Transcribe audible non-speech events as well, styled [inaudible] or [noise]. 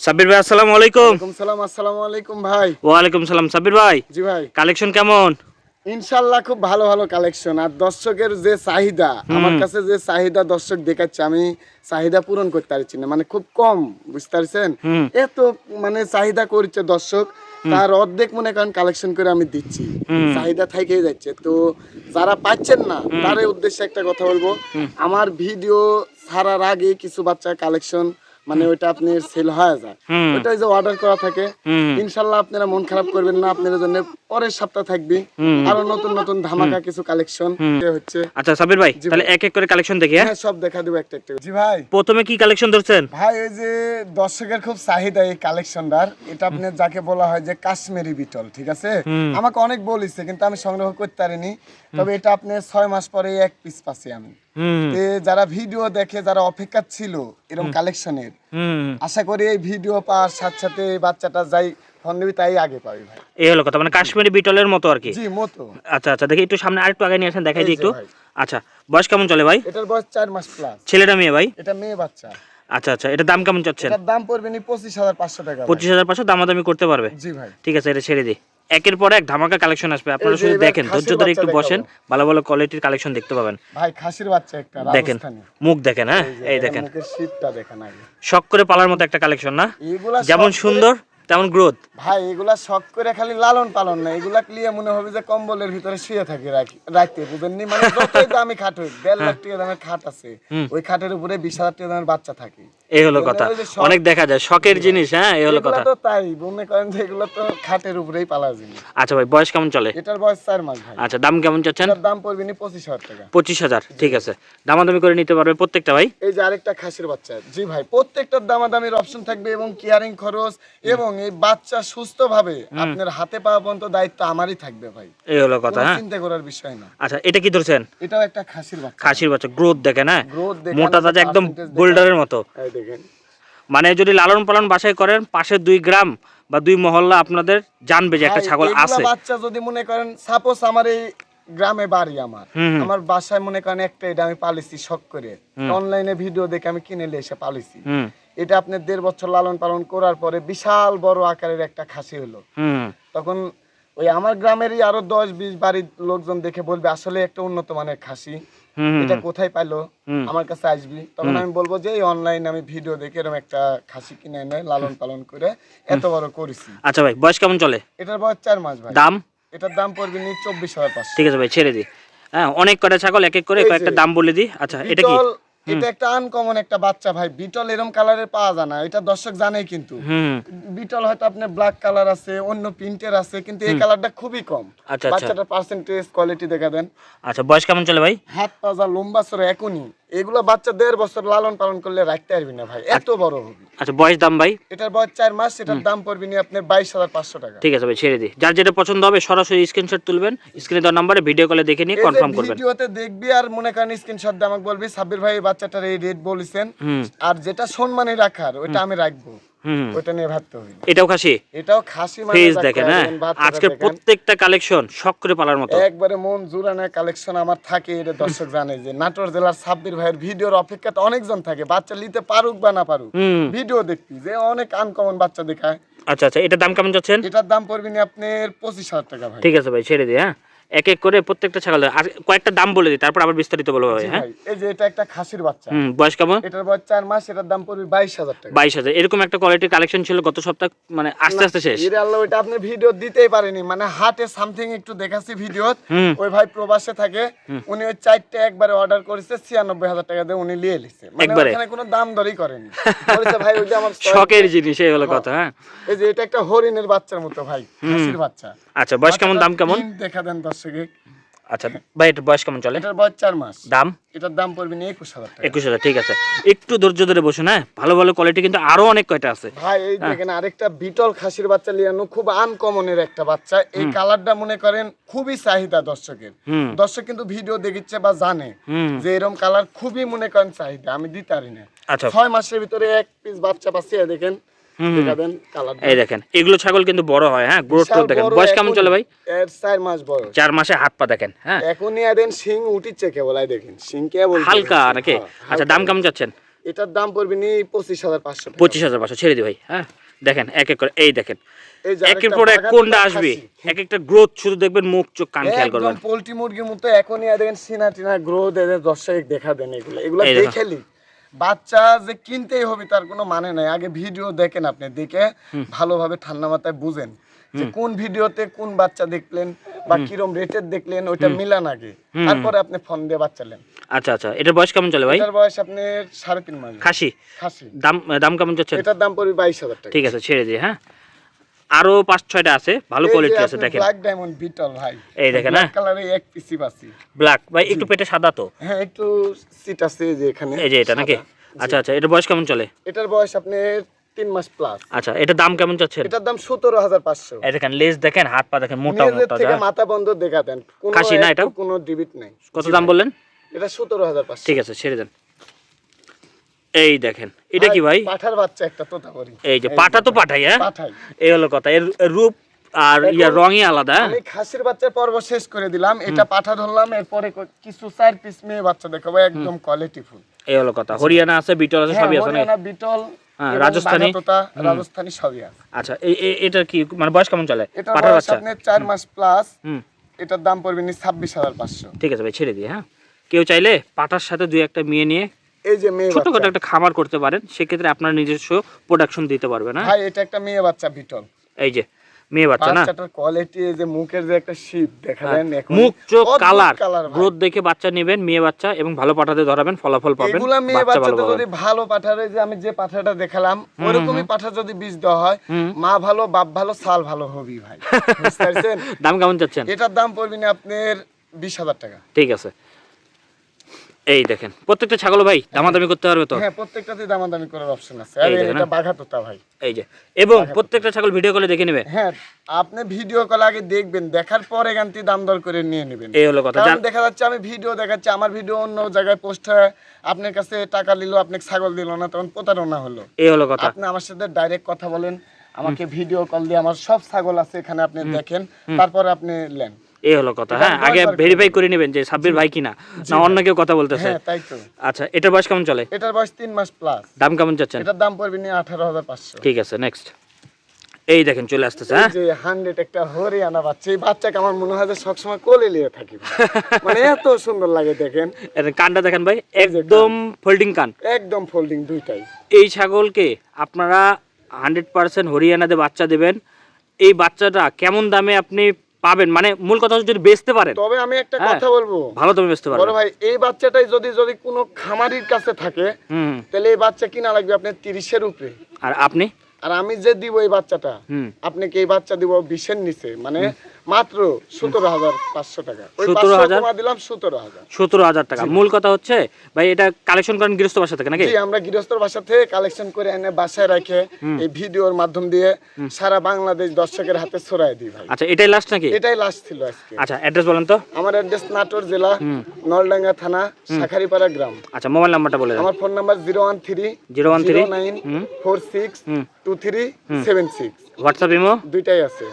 সাব্বির ভাই আসসালামু আলাইকুম। ওয়ালাইকুম সালাম আসসালামু আলাইকুম ভাই। ওয়ালাইকুম সালাম সাব্বির ভাই। জি ভাই। কালেকশন কেমন? ইনশাল্লাহ খুব ভালো ভালো কালেকশন আর দর্শকের যে চাহিদা আমার কাছে যে চাহিদা দর্শক দেখাচ্ছে আমি চাহিদা পূরণ করতে পারছি না। মানে খুব কম বুঝতে পারছেন? এত মানে চাহিদা করছে দর্শক। তার অর্ধেক মনে করেন কালেকশন করে আমি দিচ্ছি। চাহিদা থেকেই যাচ্ছে। তো যারা পাচ্ছেন না তার উদ্দেশ্যে একটা কথা বলব। আমার ভিডিও ছাড়ার আগে কিছু বাচ্চা কালেকশন মানে ওইটা আপনি সেল হয়ে যায়। ওইটা যে অর্ডার করা থাকে ইনশাল্লাহ আপনারা মন খারাপ করবেন না আপনাদের জন্য পরের সপ্তাহ থাকবে। আরও নতুন নতুন ধামাকা কিছু কালেকশন হচ্ছে। আচ্ছা সাব্বির ভাই তাহলে এক এক করে কালেকশন দেখি হ্যাঁ? হ্যাঁ সব দেখা দেবো একটা একটা জি ভাই। প্রথমে কি কালেকশন ধরছেন? ভাই ওই যে দর্শকের খুব চাহিদা এই কালেকশনটার এটা আপনি যাকে বলা হয় যে কাশ্মীরি বিটল ঠিক আছে? আমাকে অনেক বলিছে কিন্তু আমি সংগ্রহ করতে পারিনি। তবে এটা আপনি ছয় মাস পরে এক পিস পাচ্ছি আমি। যারা ভিডিও দেখে যারা অপেক্ষা ছিল এরকম কালেকশনের আশা করি এই ভিডিও পাওয়ার সাথে সাথে বাচ্চাটা যাই ফোন তাই আগে পাবি ভাই। এই হলো কথা মানে কাশ্মীরি বিটলের মতো আর কি? জি মতো। আচ্ছা আচ্ছা দেখি একটু সামনে আরেকটু আগে নিয়ে আসেন দেখাই দিই একটু। আচ্ছা বয়স কেমন চলে ভাই? এটার বয়স চার মাস প্লাস ছেলেটা মেয়ে ভাই? এটা মেয়ে বাচ্চা। আচ্ছা আচ্ছা এটা দাম কেমন চাচ্ছেন? এটার দাম পড়বে নি পঁচিশ হাজার পাঁচশো টাকা ভাই। পঁচিশ হাজার পাঁচশো দামাদামি করতে পারবে? জি ভাই। ঠিক আছে এটা ছেড়ে দিই। একের পর এক ধামাকা কালেকশন আসবে। আপনারা শুধু দেখেন ধৈর্য ধরে একটু বসেন ভালো ভালো কোয়ালিটির কালেকশন দেখতে পাবেন। ভাই খাসির বাচ্চা একটা দেখেন মুখ দেখেন হ্যাঁ? এই দেখেন। শখ করে পালার মতো একটা কালেকশন না? যেমন সুন্দর তেমন গ্রোথ ভাই এগুলা শখ করে খালি লালন পালন না। এগুলা ক্লিয়ে মনে হবে যে কম্বলের ভিতরে শুয়ে থাকি রাখি রাখতে বুঝেননি? মানে যতই দামি খাট হোক দেড় লাখ টাকা দামের খাট আছে। ওই খাটের উপরে বিশ হাজার টাকা দামের বাচ্চা থাকে। এই হলো কথা। অনেক দেখা যায় শখের জিনিস হ্যাঁ এই হলো কথা। তো তাই মনে করেন যে এগুলো তো খাটের উপরেই পালা জিনিস। আচ্ছা ভাই বয়স কেমন চলে? এটার বয়স চার মাস ভাই। আচ্ছা দাম কেমন চাচ্ছেন? দাম পড়বে নি পঁচিশ হাজার টাকা। পঁচিশ হাজার ঠিক আছে। দামাদামি করে নিতে পারবে প্রত্যেকটা ভাই? এই যে আরেকটা খাসির বাচ্চা। জি ভাই প্রত্যেকটার দামাদামির অপশন থাকবে এবং কেয়ারিং খরচ এবং এই বাচ্চা সুস্থভাবে আপনার হাতে পাওয়া পর্যন্ত দায়িত্ব আমারই থাকবে ভাই। এই হলো কথা হ্যাঁ? চিন্তা করার বিষয় না। আচ্ছা এটা কি ধরছেন? এটাও একটা খাসির বাচ্চা। খাসির বাচ্চা গ্রোথ দেখেন হ্যাঁ? Growth দেখেন, মোটা তাজা একদম। বোল্ডারের মতো। এই দেখেন। মানে যদি লালন পালন বাসায় করেন পাশের দুই গ্রাম বা দুই মহল্লা আপনাদের জানবে যে একটা ছাগল আছে। বাচ্চা যদি মনে করেন সাপোজ আমার এই গ্রামে বাড়ি আমার। আমার বাসায় মনে করেন একটা এটা আমি পালিছি শখ করে। অনলাইনে ভিডিও দেখে আমি কিনে নিয়ে এসে পালিছি এটা আপনার দেড় বছর লালন পালন করার পরে বিশাল বড় আকারের একটা খাসি হলো। তখন ওই আমার গ্রামেরই আরও দশ বিশ বাড়ির লোকজন দেখে বলবে আসলে একটা উন্নত মানের খাসি। এটা কোথায় পাইলো? আমার কাছে আসবি। তখন আমি বলব যে অনলাইনে আমি ভিডিও দেখে এরকম একটা খাসি কিনে এনে লালন পালন করে এত বড় করেছি। আচ্ছা ভাই বয়স কেমন চলে? এটার বয়স চার মাস ভাই। দাম? এটার দাম পড়বে নি চব্বিশ হাজার পাঁচশো। ঠিক আছে ভাই ছেড়ে দিই। হ্যাঁ অনেক কটা ছাগল এক এক করে কয়েকটা দাম বলে দিই। আচ্ছা এটা কি? এটা একটা আনকমন একটা বাচ্চা ভাই। বিটল এরম কালারের পাওয়া যায় না। এটা দর্শক জানেই কিন্তু। বিটল হয়তো আপনার ব্ল্যাক কালার আছে অন্য প্রিন্টের আছে কিন্তু এই কালারটা খুবই কম। আচ্ছা, আচ্ছা। বাচ্চাটার পার্সেন্টেজ কোয়ালিটি দেখা দেন। আচ্ছা বয়স কেমন চলে ভাই? হাত পাজা লম্বা সরে এখনই। এগুলো বাচ্চা দেড় বছর লালন পালন করলে রাখতে পারবি না ভাই এত বড়। হবে আচ্ছা বয়স দাম ভাই? এটার বয়স চার মাস এটার দাম পড়বি নি আপনার বাইশ হাজার পাঁচশো টাকা। ঠিক আছে ভাই ছেড়ে দিই। যার যেটা পছন্দ হবে সরাসরি স্ক্রিনশট তুলবেন। স্ক্রিনে দেওয়ার নাম্বারে ভিডিও কলে দেখে নিয়ে কনফার্ম করবেন। ভিডিওতে দেখবি আর মনে করেন স্ক্রিনশট দিয়ে আমাকে বলবি সাব্বির ভাই বাচ্চাটার এই রেট বলেছেন আর যেটা সম্মানে রাখার ওটা আমি রাখব। নিয়ে ভাবতে হবে এটাও খাসি? এটাও খাসি মানে রাখতে দেখেন হ্যাঁ? আজকে প্রত্যেকটা কালেকশন শখ করে পালার মতো। একবারে মন জুড়ানো কালেকশন আমার থাকে এটা দর্শক জানে যে নাটোর জেলার সাব্বির ভাইয়ের ভিডিওর অপেক্ষাতে অনেকজন থাকে বাচ্চা নিতে পারুক বা না পারুক। ভিডিও দেখবি যে অনেক আনকমন বাচ্চা দেখায়। আচ্ছা আচ্ছা এটার দাম কেমন যাচ্ছেন? এটার দাম পড়বে নি আপনার পঁচিশ হাজার টাকা ভাই। ঠিক আছে ভাই ছেড়ে দিই হ্যাঁ? এক এক করে প্রত্যেকটা ছাগল আর কয়েকটা দাম বলে দিই তারপর আবার বিস্তারিত বলব হ্যাঁ? এই যে এটা একটা খাসির বাচ্চা। হুম বয়স কেমন? এটার বয়স চার মাস এটার দাম পড়বে বাইশ হাজার টাকা। বাইশ হাজার। এরকম একটা কোয়ালিটির কালেকশন ছিল গত সপ্তাহ মানে আস্তে আস্তে শেষ। এর আল্লাহ ওইটা আপনি ভিডিও দিতেই পারেনি। মানে হাটে সামথিং একটু দেখাচ্ছি ভিডিও ওই ভাই প্রবাসে থাকে উনি ওই চারটে একবারে অর্ডার করেছে ছিয়ানব্বই হাজার টাকা দিয়ে উনি নিয়ে এসেছে মানে? ওখানে কোনো দাম দরই করেনি। বলেছে ভাই ওইটা আমার শখের জিনিস এই হলো কথা হ্যাঁ? এই যে এটা একটা হরিণের বাচ্চার মতো ভাই খাসির বাচ্চা। আচ্ছা বয়স কেমন দাম কেমন? দেখা দেন আচ্ছা ভাই এটার বয়স কেমন চলে? এটার বয়স চার মাস। দাম? এটার দাম পড়বে নিয়ে একুশ হাজার একুশ হাজার ঠিক আছে। একটু ধৈর্য ধরে বসুন হ্যাঁ? ভালো ভালো কোয়ালিটি কিন্তু আরও অনেক কয়টা আছে। ভাই এই দেখেন আরেকটা বিটল খাসির বাচ্চা লিয়ানো খুব আনকমনের একটা বাচ্চা। এই কালারটা মনে করেন খুবই চাহিদা দর্শকের। দর্শক কিন্তু ভিডিও দেখিচ্ছে বা জানে যে এরকম কালার খুবই মনে করেন চাহিদা আমি দিতে পারি না। আচ্ছা। ছয় মাসের ভিতরে এক পিস বাচ্চা পাচ্ছি দেখেন। দেখাবেন কালার এই দেখেন এগুলো ছাগল কিন্তু বড় হয় হ্যাঁ? গ্রোথ দেখেন। বয়স কেমন চলে ভাই? এর মাস বয়স। মাসে হাত পা দেখেন হ্যাঁ? এখনই এদেন শিং উঠিচ্ছে কেবল এই দেখেন শিং কেবল হালকা নাকি? হ্যাঁ, আচ্ছা দাম কেমন যাচ্ছেন এটার দাম পড়বে নি পঁচিশ হাজার পাঁচশো পঁচিশ হাজার পাঁচশো ছেড়ে দিই ভাই হ্যাঁ? দেখেন এক এক করে এই দেখেন। একের পর এক কোনটা আসবে? এক একটা গ্রোথ শুধু দেখবেন মুখ চোখ কান খেয়াল করবেন। পোল্ট্রি মুরগির মতো এখনই দেখেন সিনা টিনা গ্রোথ দেবে দর্শক দেখা দেন এগুলো এগুলো দেখেলি বাচ্চা যে কিনতেই হবে তার কোনো মানে নাই। আগে ভিডিও দেখেন আপনি দেখে ভালোভাবে ঠান্ডা মাথায় বুঝেন যে কোন ভিডিওতে কোন বাচ্চা দেখলেন বা কিরম রেটের দেখলেন ওইটা মিলান আগে। তারপরে আপনি ফোন দিয়ে বাচ্চা নেন। আচ্ছা আচ্ছা। এটার বয়স কেমন চলে ভাই? এটার বয়স আপনি সাড়ে তিন মাস। খাসি? খাসি। দাম দাম কেমন চলছে এটার দাম পড়বে বাইশ হাজার টাকা। ঠিক আছে ছেড়ে দিই হ্যাঁ? আরও পাঁচ ছয়টা আছে। ভালো কোয়ালিটি আছে দেখেন। ব্ল্যাক ডায়মন্ড বিটল ভাই। এই দেখেন, ব্ল্যাক হ্যাঁ? কালারে এক পিসি পাচ্ছি। ব্ল্যাক ভাই একটু পেটে সাদা তো? হ্যাঁ একটু সিট আছে যে এখানে। এই যে এটা নাকি? আচ্ছা আচ্ছা এটা বয়স কেমন চলে? এটার বয়স আপনি তিন মাস প্লাস আচ্ছা এটার দাম কেমন চাচ্ছেন এটার দাম সতেরো হাজার পাঁচশো। এই দেখেন লেজ দেখেন হাত পা দেখেন মোটা মোটা থেকে যা। মাথা বন্ধ দেখা দেন। কোনো খাসি না এটাও? কোনো ডিবিট নাই। কত দাম বললেন? এটা সতেরো হাজার পাঁচশো। ঠিক আছে ছেড়ে দেন। এই দেখেন এটা কি ভাই পাঠার বাচ্চা একটা তোতা করি। এই যে পাটা তো পাঠাই হ্যাঁ? এই হলো কথা এর রূপ আর ইয়া রঙই আলাদা হ্যাঁ? আমি খাসির বাচ্চার পর্ব শেষ করে দিলাম এটা পাঠা ধরলাম এরপরে কিছু চার পিস মেয়ে বাচ্চা দেখাবো একদম কোয়ালিটি ফুল এই হলো কথা হরিয়ানা আছে বিটল আছে সবই আছে নাকি? বিটল হ্যাঁ, রাজস্থানী। রাজস্থানি সবই আছে। আচ্ছা এই- কি মানে বয়স কেমন চলে? পাঠার বাচ্চা? আপনার চার মাস প্লাস এটার দাম পড়বে নি ছাব্বিশ হাজার পাঁচশো। ঠিক আছে ভাই ছেড়ে দিই হ্যাঁ? কেউ চাইলে পাটার সাথে দুই একটা মেয়ে নিয়ে এই যে মেয়ে বাচ্চা। একটা খামার করতে পারেন সেক্ষেত্রে আপনার নিজস্ব প্রোডাকশন দিতে পারবেন হ্যাঁ ভাই এটা একটা মেয়ে বাচ্চা বিটল। এই যে মেয়ে বাচ্চা না? বাচ্চাটার কোয়ালিটি যে মুখের যে একটা শিপ দেখালেন এখন মুখ চোখ কালার গ্রোথ দেখে বাচ্চা নেবেন মেয়ে বাচ্চা এবং ভালো পাঠাতে ধরাবেন ফলাফল পাবেন এগুলা মেয়ে বাচ্চা যদি ভালো পাঠারে যে আমি যে পাঠাটা দেখালাম ওরকমই পাঠা যদি বীজ দেওয়া হয় মা ভালো বাপ ভালো সাল ভালো হবি ভাই। [laughs] বুঝতে পারছেন? দাম কেমন চাচ্ছেন? এটার দাম পড়বে না আপনার বিশ হাজার টাকা। ঠিক আছে। এই দেখেন প্রত্যেকটা ছাগল ভাই দামাদামি করতে পারবে তো? হ্যাঁ প্রত্যেকটাতে দামাদামি করার অপশন আছে। আর এটা হ্যাঁ। বাঘা তোতা ভাই। এই যে এবং প্রত্যেকটা ছাগল ভিডিও কলে দেখে নেবে। হ্যাঁ আপনি ভিডিও কল আগে দেখবেন দেখার পরে গানটি দাম দর করে নিয়ে নেবেন। এই হলো কথা। কারণ দেখা যাচ্ছে আমি ভিডিও দেখাচ্ছি আমার ভিডিও অন্য জায়গায় পোস্ট হয় আপনার কাছে টাকা নিল আপনি ছাগল দিল না তখন প্রতারণা হলো। এই হলো কথা। আপনি আমার সাথে ডাইরেক্ট কথা বলেন আমাকে ভিডিও কল দিয়ে আমার সব ছাগল আছে এখানে আপনি দেখেন তারপরে আপনি নেন। এই হলো কথা হ্যাঁ আগে ভেরিফাই করে নেবেন যে সাব্বির ভাই কিনা না অন্য কেউ কথা বলতেছে। হ্যাঁ তাই তো। আচ্ছা এটার বয়স কেমন চলে? এটার বয়স তিন মাস প্লাস দাম কেমন চাচ্ছেন? এটার দাম পড়বে নিয়ে আঠারো হাজার পাঁচশো। ঠিক আছে নেক্সট এই দেখেন চলে আসতেছে হ্যাঁ? যে হান্ড্রেড একটা হরিয়ানা বাচ্চা এই বাচ্চাকে আমার মনে হয় যে সবসময় কোলে নিয়ে থাকি [laughs] মানে এত সুন্দর লাগে দেখেন। এর কানটা দেখেন ভাই একদম ফোল্ডিং কান। একদম ফোল্ডিং দুইটাই। এই ছাগলকে আপনারা হান্ড্রেড পার্সেন্ট হরিয়ানাতে বাচ্চা দেবেন। এই বাচ্চাটা কেমন দামে আপনি পাবেন। মানে মূল কথা যদি বেচতে পারেন। তবে আমি একটা হ্যাঁ। কথা বলব। ভালো তুমি বেচতে পারো ভাই এই বাচ্চাটাই যদি যদি কোনো খামারির কাছে থাকে তাহলে এই বাচ্চা কিনা লাগবে আপনি তিরিশের উপরে। আর আপনি? আর আমি যে দিব এই বাচ্চাটা আপনাকে এই বাচ্চা দিব বিশের নিচে। মানে মাত্র সতেরো হাজার পাঁচশো টাকা। ওই 17,000 পাঁচশো কমা দিলাম সতেরো হাজার। সতেরো হাজার টাকা। মূল কথা হচ্ছে ভাই এটা কালেকশন করেন গৃহস্থ বাসা থেকে নাকি? আমরা গৃহস্থর বাসা থেকে কালেকশন করে এনে বাসায় রেখে এই ভিডিওর মাধ্যম দিয়ে সারা বাংলাদেশ দর্শকের হাতে ছড়াই দিই ভাই। আচ্ছা এটাই লাস্ট নাকি? এটাই লাস্ট ছিল আজকে। আচ্ছা অ্যাড্রেস বলেন তো। আমার অ্যাড্রেস নাটোর জেলা নলডাঙ্গা থানা শাখারিপাড়া গ্রাম। আচ্ছা মোবাইল নাম্বারটা বলে আমার phone number zero one three 013 nine four six two three seven six WhatsApp imo দুইটাই আছে।